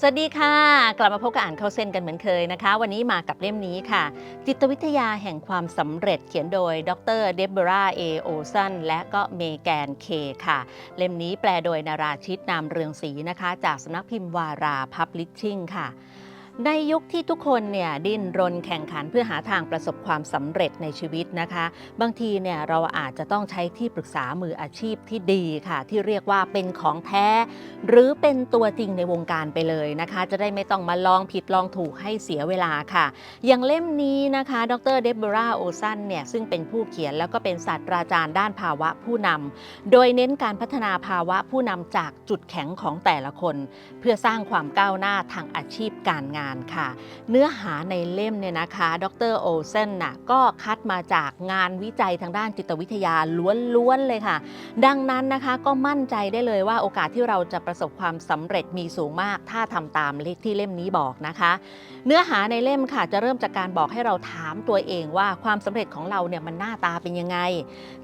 สวัสดีค่ะ กลับมาพบกับอ่านเข้าเส้นกันเหมือนเคยนะคะ วันนี้มากับเล่มนี้ค่ะ จิตวิทยาแห่งความสำเร็จเขียนโดย ดรเดบราเอโอซันและก็เมแกนเคค่ะ เล่มนี้แปลโดยนาราชิตนามเรืองศรีนะคะ จากสำนักพิมพ์วาราพับลิชชิ่งค่ะ ในยุคที่ทุกคนเนี่ยดิ้นรนแข่งขันเพื่อหาทางประสบความสำเร็จในชีวิตนะคะ บางทีเนี่ยเราอาจจะต้องใช้ที่ปรึกษามืออาชีพที่ดีค่ะ ที่เรียกว่าเป็นของแท้ หรือเป็นตัวจริงในวงการไปเลยนะคะ จะได้ไม่ต้องมาลองผิดลองถูกให้เสียเวลาค่ะ อย่างเล่มนี้นะคะ ดรเดบราโอซันเนี่ยซึ่งเป็นผู้เขียนแล้วก็เป็นศาสตราจารย์ด้านภาวะผู้นำโดยเน้นการพัฒนาภาวะผู้นำจากจุดแข็งของแต่ละคน เพื่อสร้างความก้าวหน้าทางอาชีพการงานค่ะ เนื้อหาในเล่มเนี่ยนะคะ ดรโอเซนน่ะก็คัดมาจากงานวิจัยทางด้านจิตวิทยาล้วนๆเลยค่ะ ดังนั้นนะคะก็มั่นใจได้เลยว่าโอกาสที่เราจะประสบความสำเร็จมีสูงมาก ถ้าทำตามเลขที่เล่มนี้บอกนะคะ เนื้อหาในเล่มค่ะ จะเริ่มจากการบอกให้เราถามตัวเองว่าความสำเร็จของเราเนี่ยมันหน้าตาเป็นยังไง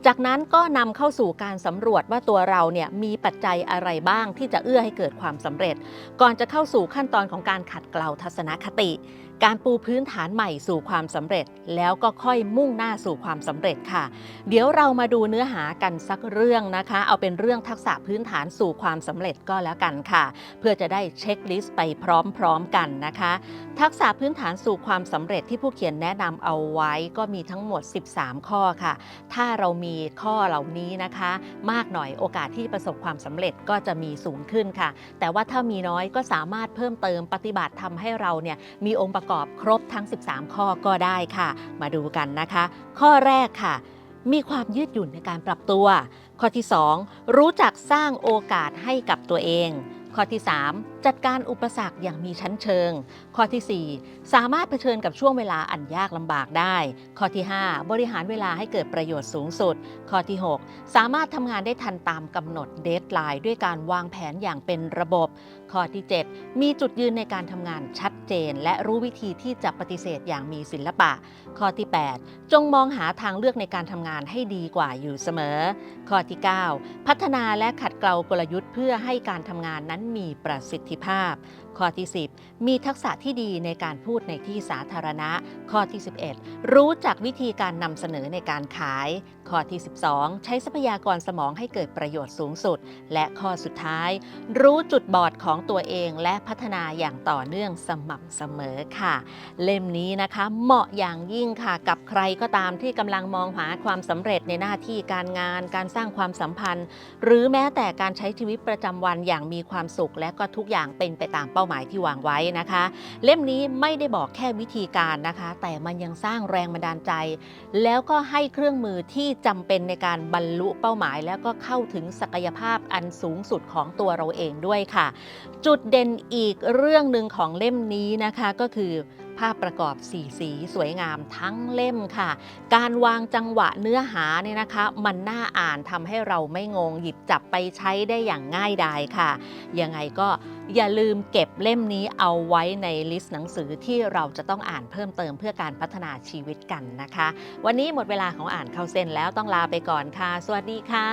จากนั้นก็นำเข้าสู่การสำรวจว่าตัวเราเนี่ยมีปัจจัยอะไรบ้างที่จะเอื้อให้เกิดความสำเร็จ ก่อนจะเข้าสู่ขั้นตอนของการขัดเกลาทัศนคติ การปูพื้นฐานใหม่สู่ความสำเร็จ แล้วก็ค่อยมุ่งหน้าสู่ความสำเร็จค่ะ เดี๋ยวเรามาดูเนื้อหากันสักเรื่องนะคะ เอาเป็นเรื่องทักษะพื้นฐานสู่ความสำเร็จก็แล้วกันค่ะ เพื่อจะได้เช็คลิสต์ไปพร้อมๆกันนะคะ ทักษะพื้นฐานสู่ความสำเร็จที่ผู้เขียนแนะนำเอาไว้ก็มีทั้งหมด 13 ข้อค่ะ ถ้าเรามีข้อเหล่านี้นะคะ มากหน่อยโอกาสที่ประสบความสำเร็จก็จะมีสูงขึ้นค่ะ แต่ว่าถ้ามีน้อยก็สามารถเพิ่มเติมปฏิบัติทำให้เราเนี่ยมีองค์ประกอบอบครบทั้ง 13 ข้อก็ได้ค่ะ มาดูกันนะคะ ข้อแรกค่ะ มีความยืดหยุ่นในการปรับตัว ข้อที่ 2 รู้จักสร้างโอกาสให้กับตัวเอง ข้อที่ 3 จัดการอุปสรรคอย่างมีชั้นเชิง ข้อทีสี่ 4 สามารถเผชิญกับช่วงเวลาอันยากลำบากได้ ข้อที่ 5 บริหารเวลาให้เกิดประโยชน์สูงสุด ข้อที่ 6 สามารถทำงานได้ทันตามกำหนดเดทไลน์ด้วยการวางแผนอย่างเป็นระบบ ข้อที่ 7 มีจุดยืนในการทำงานชัดเจน และรู้วิธีที่จะปฏิเสธอย่างมีศิลปะ ข้อที่ 8 จงมองหาทางเลือกในการทำงานให้ดีกว่าอยู่เสมอ ข้อที่ 9 พัฒนาและขัดเกลากลยุทธ์เพื่อให้การทำงานนั้นมีประสิทธิภาพ ข้อที่ 10 มีทักษะที่ดีในการพูดในที่สาธารณะ ข้อที่ 11 รู้จักวิธีการนำเสนอในการขาย ข้อที่ 12 ใช้ทรัพยากรสมองให้เกิดประโยชน์สูงสุด และข้อสุดท้าย รู้จุดบอดของตัวเองและพัฒนาอย่างต่อเนื่องสม่ำเสมอค่ะ เล่มนี้นะคะเหมาะอย่างยิ่งค่ะกับใครก็ตามที่กำลังมองหาความสำเร็จในหน้าที่การงาน การสร้างความสัมพันธ์ หรือแม้แต่การใช้ชีวิตประจำวันอย่างมีความสุขและก็ทุกอย่างเป็นไปตามเป้าหมายที่วางไว้นะคะ เล่มนี้ไม่ได้บอกแค่วิธีการนะคะ แต่มันยังสร้างแรงบันดาลใจ แล้วก็ให้เครื่องมือที่จำเป็นในการบรรลุเป้าหมาย แล้วก็เข้าถึงศักยภาพอันสูงสุดของตัวเราเองด้วยค่ะ จุดเด่นอีกเรื่องหนึ่งของเล่มนี้นะคะก็คือ ภาพประกอบสีสีสวยงามทั้งเล่มค่ะ การวางจังหวะเนื้อหาเนี่ยนะคะ มันน่าอ่านทำให้เราไม่งงหยิบจับไปใช้ได้อย่างง่ายดายค่ะ ยังไงก็อย่าลืมเก็บเล่มนี้เอาไว้ในลิสต์หนังสือที่เราจะต้องอ่านเพิ่มเติมเพื่อการพัฒนาชีวิตกันนะคะ วันนี้หมดเวลาของอ่านเข้าเส้นแล้วต้องลาไปก่อนค่ะ สวัสดีค่ะ